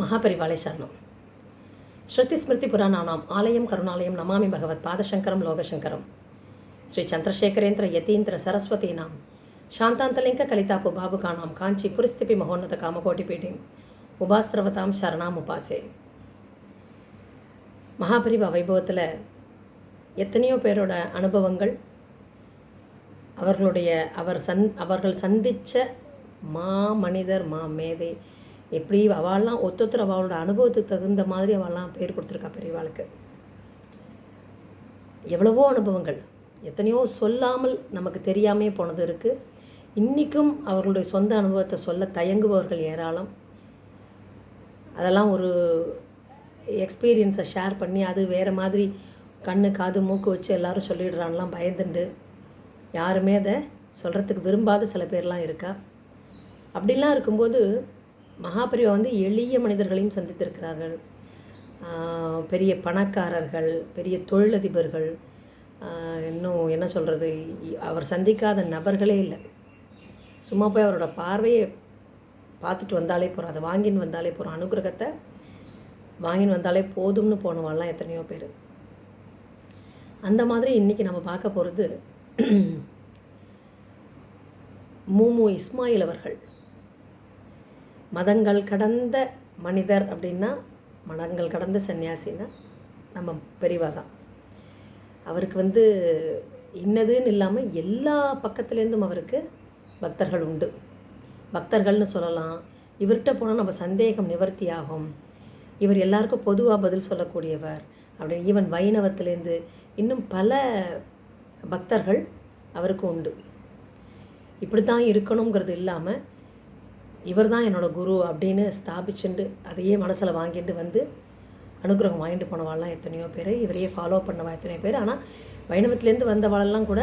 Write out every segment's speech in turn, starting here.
மகாபரிவாலை சரணம். ஸ்ருதி ஸ்மிருதி புராணானாம் ஆலயம் கருணாலயம் நமாமி பகவத் பாதசங்கரம் லோகசங்கரம். ஸ்ரீ சந்திரசேகரேந்திர யதீந்திர சரஸ்வதீனாம் சாந்தாந்தலிங்க கலிதாப்பு பாபுகானாம் காஞ்சி புரிஸ்திபி மகோன்னத காமகோட்டி பீடிம் உபாஸ்திரவதாம் சரணாம் உபாசே. மகாபரிவா வைபவத்தில் எத்தனையோ பேரோட அனுபவங்கள் அவர்களுடைய அவர் சந் அவர்கள் சந்தித்த மா மனிதர் மா மேதை எப்படி அவள்லாம் ஒத்தொத்தர் அவளோட அனுபவத்துக்கு தகுந்த மாதிரி அவள்லாம் பேர் கொடுத்துருக்கா பெரியவாளுக்கு. எவ்வளவோ அனுபவங்கள். எத்தனையோ சொல்லாமல் நமக்கு தெரியாமே போனது இருக்குது இன்றைக்கும் அவர்களுடைய சொந்த அனுபவத்தை சொல்ல தயங்குபவர்கள் ஏராளம். அதெல்லாம் ஒரு எக்ஸ்பீரியன்ஸை ஷேர் பண்ணி அது வேறு மாதிரி கண்ணு காது மூக்கு வச்சு எல்லோரும் சொல்லிடுறான்லாம் பயந்துண்டு. யாருமே அதை சொல்கிறதுக்கு விரும்பாத சில பேர்லாம் இருக்கா? அப்படிலாம் இருக்கும்போது மகாபிரிவா வந்து எளிய மனிதர்களையும் சந்தித்திருக்கிறார்கள். பெரிய பணக்காரர்கள் பெரிய தொழிலதிபர்கள் இன்னும் என்ன சொல்கிறது அவர் சந்திக்காத நபர்களே இல்லை. சும்மா போய் அவரோட பார்வையை பார்த்துட்டு வந்தாலே போகிறோம் அதை வாங்கின்னு வந்தாலே போகிறோம் அனுகிரகத்தை வாங்கின்னு வந்தாலே போதும்னு போனவாள்லாம் எத்தனையோ பேர். அந்த மாதிரி இன்றைக்கி நம்ம பார்க்க போகிறது மூமு இஸ்மாயில் அவர்கள். மதங்கள் கடந்த மனிதர் அப்படின்னா மதங்கள் கடந்த சன்னியாசின்னா நம்ம பெரியவா தான். அவருக்கு வந்து இன்னதுன்னு இல்லாமல் எல்லா பக்கத்துலேருந்தும் அவருக்கு பக்தர்கள் உண்டு. பக்தர்கள்னு சொல்லலாம். இவர்கிட்ட போனால் நம்ம சந்தேகம் நிவர்த்தி ஆகும். இவர் எல்லாருக்கும் பொதுவாக பதில் சொல்லக்கூடியவர் அப்படின்னு ஈவன் வைணவத்திலேருந்து இன்னும் பல பக்தர்கள் அவருக்கு உண்டு. இப்படி தான் இருக்கணுங்கிறது இல்லாமல் இவர் தான் என்னோட குரு அப்படின்னு ஸ்தாபிச்சுண்டு அதையே மனசில் வாங்கிட்டு வந்து அனுகிரகம் வாங்கிட்டு போனவாள்லாம் எத்தனையோ பேர். இவரையே ஃபாலோ பண்ணவா எத்தனையோ பேர். ஆனால் வைணவத்துலேருந்து வந்தவாளெல்லாம் கூட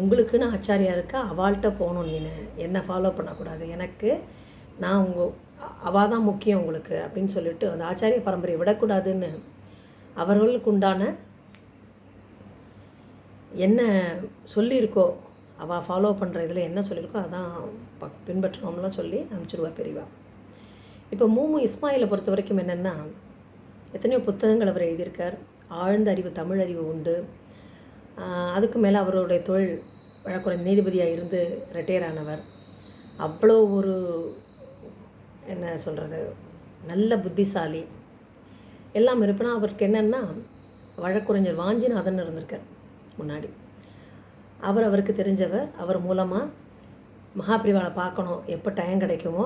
உங்களுக்குன்னு ஆச்சாரியா இருக்கா? அவள்கிட்ட போகணும் நீனு. என்னை ஃபாலோ பண்ணக்கூடாது. எனக்கு நான் உங்கள் அவள் தான் முக்கியம் உங்களுக்கு. அப்படின்னு சொல்லிட்டு அந்த ஆச்சாரிய பரம்பரையை விடக்கூடாதுன்னு அவர்களுக்கு உண்டான என்ன சொல்லியிருக்கோ அவள் ஃபாலோ பண்ணுற இதில் என்ன சொல்லியிருக்கோ அதான் ப பின்பற்றணும்லாம் சொல்லி அனுப்பிச்சிடுவா பெரியவா. இப்போ மூமு இஸ்மாயிலை பொறுத்த வரைக்கும் என்னென்னா எத்தனையோ புத்தகங்கள் அவர் எழுதியிருக்கார். ஆழ்ந்த அறிவு தமிழ் அறிவு உண்டு. அதுக்கு மேலே அவருடைய தொழில் வழக்குறை நீதிபதியாக இருந்து ரிட்டையர் ஆனவர். அவ்வளோ ஒரு என்ன சொல்கிறது நல்ல புத்திசாலி. எல்லாம் இருப்பினா அவருக்கு என்னென்னா வழக்குரைஞர் வாஞ்சிநாதன் இருந்திருக்கார் முன்னாடி. அவர் அவருக்கு தெரிஞ்சவர். அவர் மூலமாக மகாபிரிவாளை பார்க்கணும். எப்போ டைம் கிடைக்குமோ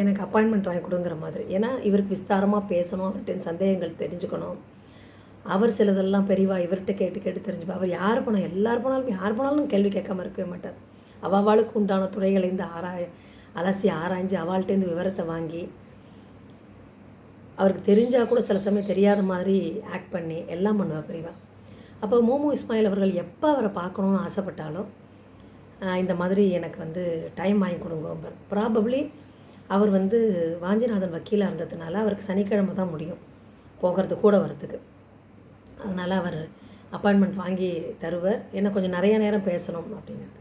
எனக்கு அப்பாயின்மெண்ட் வாங்கி கொடுங்கிற மாதிரி. ஏன்னா இவருக்கு விஸ்தாரமாக பேசணும் அவர்கிட்ட சந்தேகங்கள் தெரிஞ்சுக்கணும். அவர் சிலதெல்லாம் பெரியவா இவர்கிட்ட கேட்டு கேட்டு தெரிஞ்சுப்பா. அவர் யார் போனால் எல்லார் போனாலும் யார் போனாலும் கேள்வி கேட்காம இருக்கவே மாட்டார். அவளுக்கு உண்டான துறைகளைந்து ஆராய அலசி ஆராய்ஞ்சு அவள்கிட்டேருந்து விவரத்தை வாங்கி அவருக்கு தெரிஞ்சால் கூட சில சமயம் தெரியாத மாதிரி ஆக்ட் பண்ணி எல்லாம் பண்ணுவாள் பெரியவா. அப்போ மோமு இஸ்மாயில் அவர்கள் எப்போ அவரை பார்க்கணுன்னு ஆசைப்பட்டாலும் இந்த மாதிரி எனக்கு வந்து டைம் வாங்கி கொடுங்க. ப்ராபப்ளி அவர் வந்து வாஞ்சிநாதன் வக்கீலாக இருந்ததுனால அவருக்கு சனிக்கிழமை தான் முடியும் போகிறது கூட வரத்துக்கு அதனால் அவர் அப்பாயின்மெண்ட் வாங்கி தருவர். ஏன்னா கொஞ்சம் நிறைய நேரம் பேசணும் அப்படிங்கிறது.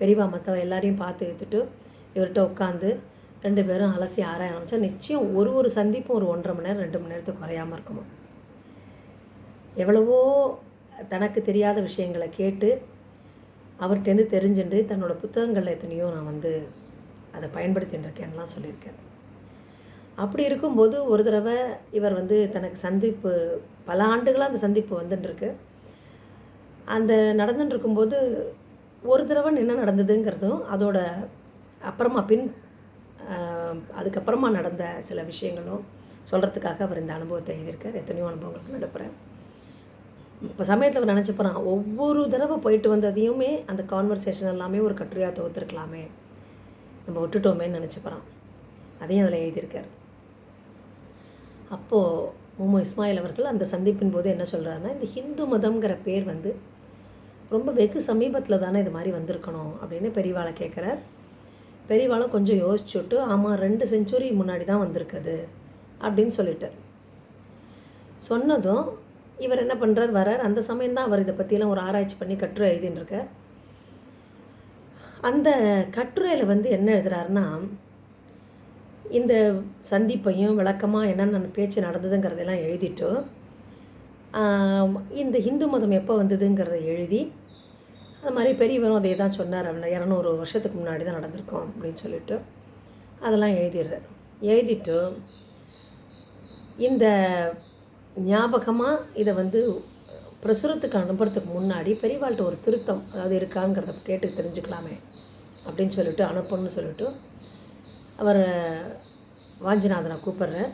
பெரியவா மற்றவ எல்லாரையும் பார்த்து எடுத்துட்டு இவர்கிட்ட உட்காந்து ரெண்டு பேரும் அலசி ஆராய ஆரம்பித்தா நிச்சயம் ஒரு ஒரு சந்திப்பும் ஒரு ஒன்றரை மணி நேரம் ரெண்டு மணி நேரத்துக்கு குறையாமல் இருக்குமா? எவ்வளவோ தனக்கு தெரியாத விஷயங்களை கேட்டு அவர்கிட்டேருந்து தெரிஞ்சுட்டு தன்னோட புத்தகங்களில் எத்தனையோ நான் வந்து அதை பயன்படுத்தின்னு இருக்கேன்லாம் சொல்லியிருக்கேன். அப்படி இருக்கும்போது ஒரு தடவை இவர் வந்து தனக்கு சந்திப்பு பல ஆண்டுகளாக அந்த சந்திப்பு வந்துட்டுருக்கு அந்த நடந்துட்டு இருக்கும்போது ஒரு தடவை என்ன நடந்ததுங்கிறதும் அதோட அப்புறமா பின் அதுக்கப்புறமா நடந்த சில விஷயங்களும் சொல்கிறதுக்காக அவர் இந்த அனுபவத்தை எழுதியிருக்கார். எத்தனையோ அனுபவங்களுக்கு நடப்புகிறேன் இப்போ சமயத்தில் அவர் நினச்சி போகிறான் ஒவ்வொரு தடவை போயிட்டு வந்ததையுமே அந்த கான்வர்சேஷன் எல்லாமே ஒரு கட்டுரையாக தொகுத்துருக்கலாமே நம்ம விட்டுட்டோமேன்னு நினச்சி போகிறான் அதையும் அதில் எழுதியிருக்கார். அப்போது மோமோ இஸ்மாயில் அவர்கள் அந்த சந்திப்பின் போது என்ன சொல்கிறாருன்னா இந்த ஹிந்து மதம்ங்கிற பேர் வந்து ரொம்ப வெகு சமீபத்தில் தானே இது மாதிரி வந்திருக்கணும் அப்படின்னு பெரியவாளை கேட்குறார் பெரியவாளும் கொஞ்சம் யோசிச்சுட்டு ஆமாம் ரெண்டு செஞ்சுரி முன்னாடி தான் வந்திருக்குது அப்படின்னு சொல்லிட்டார். சொன்னதும் இவர் என்ன பண்ணுறார் வரார். அந்த சமயம் தான் அவர் இதை பற்றியெல்லாம் ஒரு ஆராய்ச்சி பண்ணி கட்டுரை எழுதின்னு அந்த கட்டுரையில் வந்து என்ன எழுதுறாருன்னா இந்த சந்திப்பையும் விளக்கமாக என்னென்ன பேச்சு நடந்ததுங்கிறதெல்லாம் எழுதிட்டு இந்த ஹிந்து மதம் எப்போ வந்ததுங்கிறத எழுதி அது மாதிரி பெரியவரும் அதே தான் சொன்னார். அவனை இரநூறு வருஷத்துக்கு முன்னாடி தான் நடந்திருக்கோம் அப்படின்னு சொல்லிட்டு அதெல்லாம் எழுதிடுறார். எழுதிட்டு இந்த ஞாபகமாக இதை வந்து பிரசுரத்துக்கு அனுப்புறதுக்கு முன்னாடி பெரியவாள்கிட்ட ஒரு திருத்தம் அதாவது இருக்காங்கிறத கேட்டு தெரிஞ்சுக்கலாமே அப்படின்னு சொல்லிட்டு அனுப்பணும்னு சொல்லிட்டு அவர் வாஞ்சிநாதனை கூப்பிட்றார்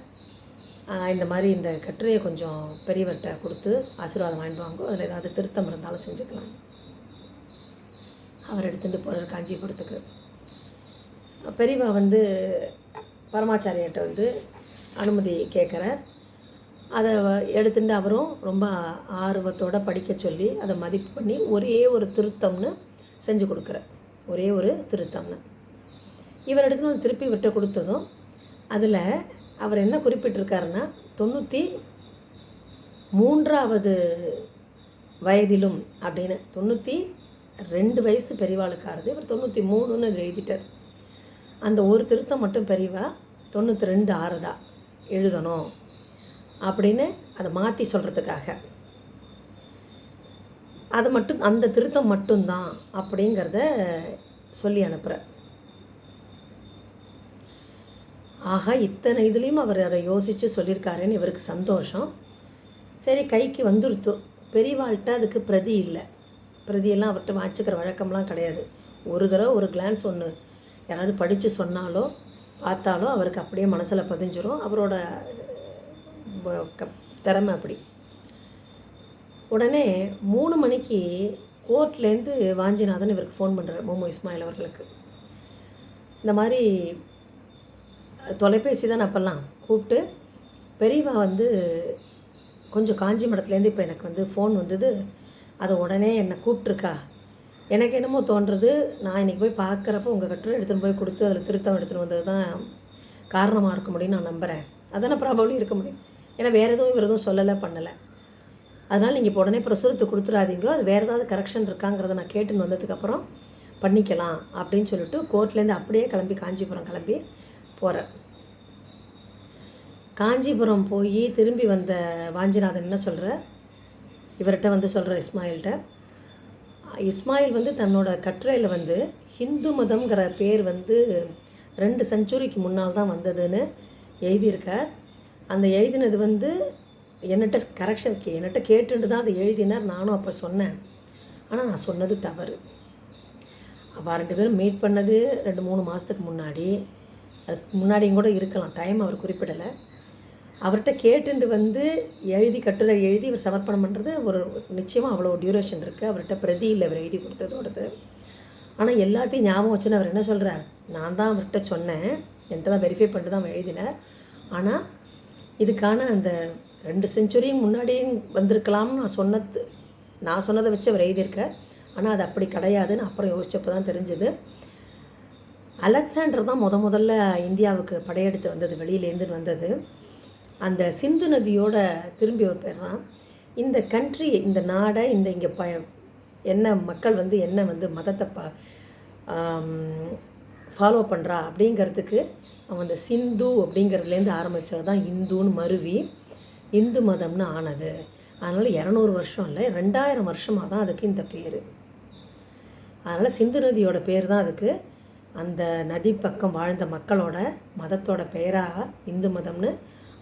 இந்த மாதிரி இந்த கட்டுரையை கொஞ்சம் பெரியவர்கிட்ட கொடுத்து ஆசீர்வாதம் வாங்கிட்டு வாங்கோ. அதில் ஏதாவது திருத்தம் இருந்தாலும் செஞ்சுக்கலாம். அவர் எடுத்துகிட்டு போகிறார் காஞ்சிபுரத்துக்கு. பெரியவா வந்து பரமாச்சாரியர்கிட்ட வந்து அனுமதி கேட்குறார் அதை எடுத்துட்டு அவரும் ரொம்ப ஆர்வத்தோட படிக்க சொல்லி அதை மதிப்பு பண்ணி ஒரே ஒரு திருத்தம்னு செஞ்சு கொடுக்குறார். ஒரே ஒரு திருத்தம்னு. இவர் எடுத்துன்னு வந்து திருப்பி விட்ட கொடுத்ததும் அதில் அவர் என்ன குறிப்பிட்டிருக்காருன்னா தொண்ணூற்றி மூன்றாவது வயதிலும் அப்படின்னு தொண்ணூற்றி ரெண்டு வயசு பெரியவாளுக்காருது இவர் தொண்ணூற்றி மூணுன்னு எழுதிட்டார். அந்த ஒரு திருத்தம் மட்டும் பெரியவா தொண்ணூற்றி ரெண்டு ஆறுதா? எழுதணும். அப்படின்னு அதை மாற்றி சொல்கிறதுக்காக அது மட்டும் அந்த திருத்தம் மட்டும்தான் அப்படிங்கிறத சொல்லி அனுப்புகிறார் ஆகா இத்தனை இதுலேயும் அவர் அதை யோசித்து சொல்லியிருக்காருன்னு இவருக்கு சந்தோஷம். சரி கைக்கு வந்துருத்து. பெரியவாள்கிட்ட அதுக்கு பிரதி இல்லை. பிரதியெல்லாம் அவர்கிட்ட வாச்சிக்கிற வழக்கம்லாம் கிடையாது. ஒரு தடவை ஒரு கிளான்ஸ் ஒன்று யாராவது படித்து சொன்னாலோ பார்த்தாலோ அவருக்கு அப்படியே மனசில் பதிஞ்சிரும். அவரோட திறமை அப்படி. உடனே மூணு மணிக்கு கோர்ட்லேருந்து வாஞ்சிநாதன் இவருக்கு ஃபோன் பண்ணுறார் மோமோ இஸ்மாயில் அவர்களுக்கு. இந்த மாதிரி தொலைபேசி தான் அப்போல்லாம் கூப்பிட்டு பெரியவா வந்து கொஞ்சம் காஞ்சி மடத்துலேருந்து இப்போ எனக்கு வந்து ஃபோன் வந்தது அதை உடனே என்னை கூப்பிட்ருக்கா. எனக்கு என்னமோ தோன்றது நான் இன்றைக்கி போய் பார்க்குறப்ப உங்கள் கட்டுரை எடுத்துகிட்டு போய் கொடுத்து அதில் திருத்தம் எடுத்துகிட்டு வந்தது தான் காரணமாக இருக்க முடியும்னு நான் நம்புகிறேன் அதானே ப்ராபப்ளி இருக்க முடியும். ஏன்னா வேறு எதுவும் இவர் எதுவும் சொல்லலை பண்ணலை. அதனால் நீங்கள் இப்போ உடனே பிரசுரத்தை கொடுத்துடாதீங்க. அது வேறு ஏதாவது கரெக்ஷன் இருக்காங்கிறத நான் கேட்டுன்னு வந்ததுக்கப்புறம் பண்ணிக்கலாம் அப்படின்னு சொல்லிட்டு கோர்ட்லேருந்து அப்படியே கிளம்பி காஞ்சிபுரம் கிளம்பி போகிறேன் காஞ்சிபுரம் போய் திரும்பி வந்த வாஞ்சிநாதன் என்ன சொல்கிற இவர்கிட்ட வந்து சொல்கிற இஸ்மாயில்கிட்ட. இஸ்மாயில் வந்து தன்னோட கட்டுரையில் வந்து ஹிந்து மதம்ங்கிற பேர் வந்து ரெண்டு செஞ்சுரிக்கு முன்னால் தான் வந்ததுன்னு எழுதியிருக்கார். அந்த எழுதினது வந்து என்னட்ட கரெக்ஷன் என்னட்ட கேட்டுட்டு தான் அதை எழுதினார். நானும் அப்போ சொன்னேன். ஆனால் நான் சொன்னது தவறு. அவள் ரெண்டு பேரும் மீட் பண்ணது ரெண்டு மூணு மாதத்துக்கு முன்னாடி. அதுக்கு முன்னாடியும் கூட இருக்கலாம். டைம் அவர் குறிப்பிடலை. அவர்கிட்ட கேட்டுண்டு வந்து எழுதி கட்டுரை எழுதி இவர் சமர்ப்பணம் பண்ணுறது ஒரு நிச்சயமாக அவ்வளோ டியூரேஷன் இருக்குது அவர்கிட்ட பிரதி இல்லை அவர் எழுதி கொடுத்ததோடது. ஆனால் எல்லாத்தையும் ஞாபகம் வச்சுன்னு அவர் என்ன சொல்கிறார் நான் தான் அவர்கிட்ட சொன்னேன். என்கிட்ட தான் வெரிஃபை பண்ணிட்டு தான் அவர் எழுதினார். ஆனால் இதுக்கான அந்த ரெண்டு செஞ்சுரியும் முன்னாடியும் வந்திருக்கலாம்னு நான் சொன்னது நான் சொன்னதை வச்சு அவர் எழுதியிருக்கார். ஆனால் அது அப்படி கிடையாதுன்னு அப்புறம் யோசிச்சப்போ தான் தெரிஞ்சுது. அலெக்சாண்டர் தான் முத முதல்ல இந்தியாவுக்கு படையெடுத்து வந்தது வெளியிலேருந்து வந்தது. அந்த சிந்து நதியோட திரும்பி ஒரு போயிடுறான் இந்த கண்ட்ரி இந்த நாடை இந்த இங்கே ப என்ன மக்கள் வந்து என்ன வந்து மதத்தை ப ஃபாலோ பண்ணுறா அப்படிங்கிறதுக்கு அந்த சிந்து அப்படிங்கிறதுலேருந்து ஆரம்பித்தது தான் இந்துன்னு மருவி இந்து மதம்னு ஆனது. அதனால் இரநூறு வருஷம் இல்லை ரெண்டாயிரம் வருஷமாக தான் அதுக்கு இந்த பேர். அதனால் சிந்து நதியோட பேர் தான் அதுக்கு அந்த நதி பக்கம் வாழ்ந்த மக்களோட மதத்தோட பெயராக இந்து மதம்னு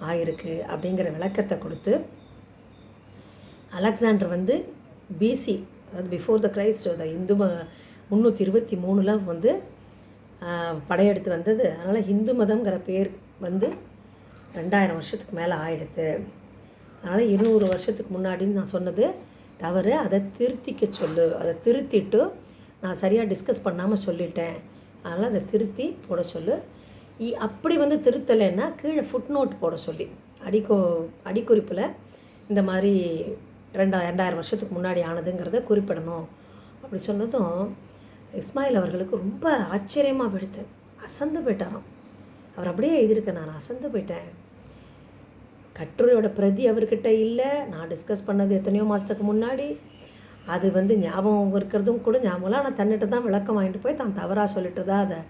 ஆயிருக்கு அப்படிங்கிற விளக்கத்தை கொடுத்து அலெக்சாண்டர் வந்து பிசி அதாவது பிஃபோர் த கிரைஸ்ட் த இந்து ம முந்நூற்றி இருபத்தி மூணில் வந்து படையெடுத்து வந்தது. அதனால் ஹிந்து மதம்ங்கிற பேர் வந்து ரெண்டாயிரம் வருஷத்துக்கு மேலே ஆயிடுது. அதனால் இருநூறு வருஷத்துக்கு முன்னாடின்னு நான் சொன்னது தவறு. அதை திருத்திக்க சொல்லு. அதை திருத்திட்டு நான் சரியாக டிஸ்கஸ் பண்ணாமல் சொல்லிட்டேன். அதனால் அதை திருத்தி போட சொல்லு. இ- அப்படி வந்து திருத்தலைன்னா கீழே ஃபுட் நோட் போட சொல்லி. அடிக்கோ அடிக்குறிப்பில் இந்த மாதிரி ரெண்டா ரெண்டாயிரம் வருஷத்துக்கு முன்னாடி ஆனதுங்கிறத குறிப்பிடணும். அப்படி சொன்னதும் இஸ்மாயில் அவர்களுக்கு ரொம்ப ஆச்சரியமாக போயிடுது. அசந்து போயிட்டாராம். அவர் அப்படியே எழுதியிருக்க நான் அசந்து போயிட்டேன். கட்டுரையோட பிரதி அவர்கிட்ட இல்லை. நான் டிஸ்கஸ் பண்ணது எத்தனையோ மாதத்துக்கு முன்னாடி. அது வந்து ஞாபகம் இருக்கிறதும் கூட ஞாபகம் ஆனால் தன்னிட்ட தான் விளக்கம் வாங்கிட்டு போய் தான் தவறாக சொல்லிட்டு தான் அதை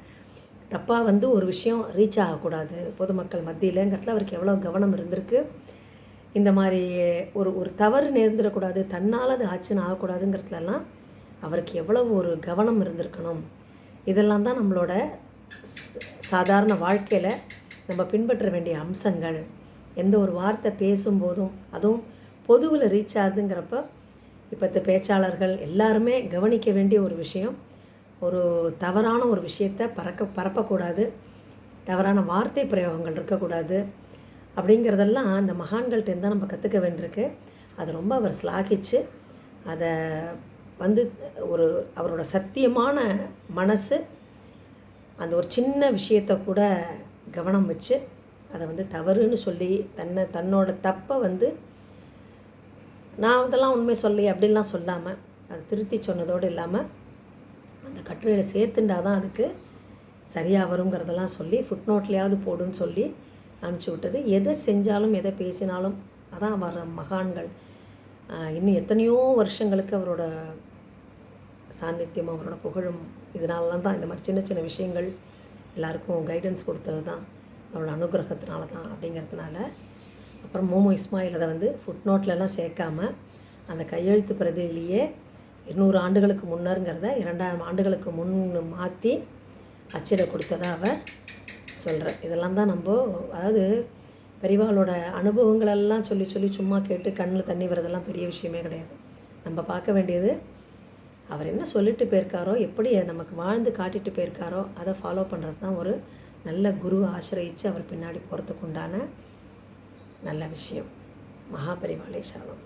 தப்பாக வந்து ஒரு விஷயம் ரீச் ஆகக்கூடாது. பொதுமக்கள் மத்தியிலங்கிறதுல அவருக்கு எவ்வளோ கவனம் இருந்திருக்கு. இந்த மாதிரி ஒரு ஒரு தவறு நேர்ந்துடக்கூடாது. தன்னால் அது ஆச்சுன்னு ஆகக்கூடாதுங்கிறதுலலாம் அவருக்கு எவ்வளவு ஒரு கவனம் இருந்திருக்கணும். இதெல்லாம் தான் நம்மளோட சாதாரண வாழ்க்கையில் நம்ம பின்பற்ற வேண்டிய அம்சங்கள். எந்த ஒரு வார்த்தை பேசும்போதும் அதுவும் பொதுவில் ரீச் ஆகுதுங்கிறப்ப இப்போத்த பேச்சாளர்கள் எல்லாருமே கவனிக்க வேண்டிய ஒரு விஷயம். ஒரு தவறான ஒரு விஷயத்தை பறக்க பரப்பக்கூடாது. தவறான வார்த்தை பிரயோகங்கள் இருக்கக்கூடாது. அப்படிங்கிறதெல்லாம் அந்த மகான்கள்ட்டேருந்து தான் நம்ம கற்றுக்க வேண்டியிருக்கு. அது ரொம்ப அவர் ஸ்லாகிச்சு அதை வந்து ஒரு அவரோட சத்தியமான மனசு அந்த ஒரு சின்ன விஷயத்தை கூட கவனம் வச்சு அதை வந்து தவறுன்னு சொல்லி தன்னை தன்னோட தப்பை வந்து நான் இதெல்லாம் உண்மை சொல்லி அப்படின்லாம் சொல்லாமல் அதை திருத்தி சொன்னதோடு இல்லாமல் அந்த கட்டுரையில் சேர்த்துண்டா தான் அதுக்கு சரியாக வருங்கிறதெல்லாம் சொல்லி ஃபுட் நோட்லேயாவது போடுன்னு சொல்லி அனுப்பிச்சி விட்டது. எதை செஞ்சாலும் எதை பேசினாலும் அதான் வர மகான்கள். இன்னும் எத்தனையோ வருஷங்களுக்கு அவரோட சாநித்தியம் அவரோட புகழும் இதனாலலாம் தான் இந்த மாதிரி சின்ன சின்ன விஷயங்கள் எல்லாருக்கும் கைடன்ஸ் கொடுத்தது தான் அவரோட அனுகிரகத்தினால தான் அப்படிங்கிறதுனால. அப்புறம் மோமோ இஸ்மாயில் அதை வந்து ஃபுட் நோட்லலாம் சேர்க்காம அந்த கையெழுத்து பிரதியிலேயே இருநூறு ஆண்டுகளுக்கு முன்னருங்கிறத இரண்டாயிரம் ஆண்டுகளுக்கு முன் மாற்றி அச்சிட கொடுத்ததா அவர் சொல்கிற இதெல்லாம் தான் நம்ம அதாவது பெரியவாளோட அனுபவங்களெல்லாம் சொல்லி சொல்லி சும்மா கேட்டு கண்ணில் தண்ணி வரதெல்லாம் பெரிய விஷயமே கிடையாது. நம்ம பார்க்க வேண்டியது அவர் என்ன சொல்லிட்டு போயிருக்காரோ எப்படி நமக்கு வாழ்ந்து காட்டிட்டு போயிருக்காரோ அதை ஃபாலோ பண்ணுறது தான் ஒரு நல்ல குருவை ஆசிரயித்து அவர் பின்னாடி போகிறதுக்கு உண்டான நல்ல விஷயம். மகாபரிவாளை சரணம்.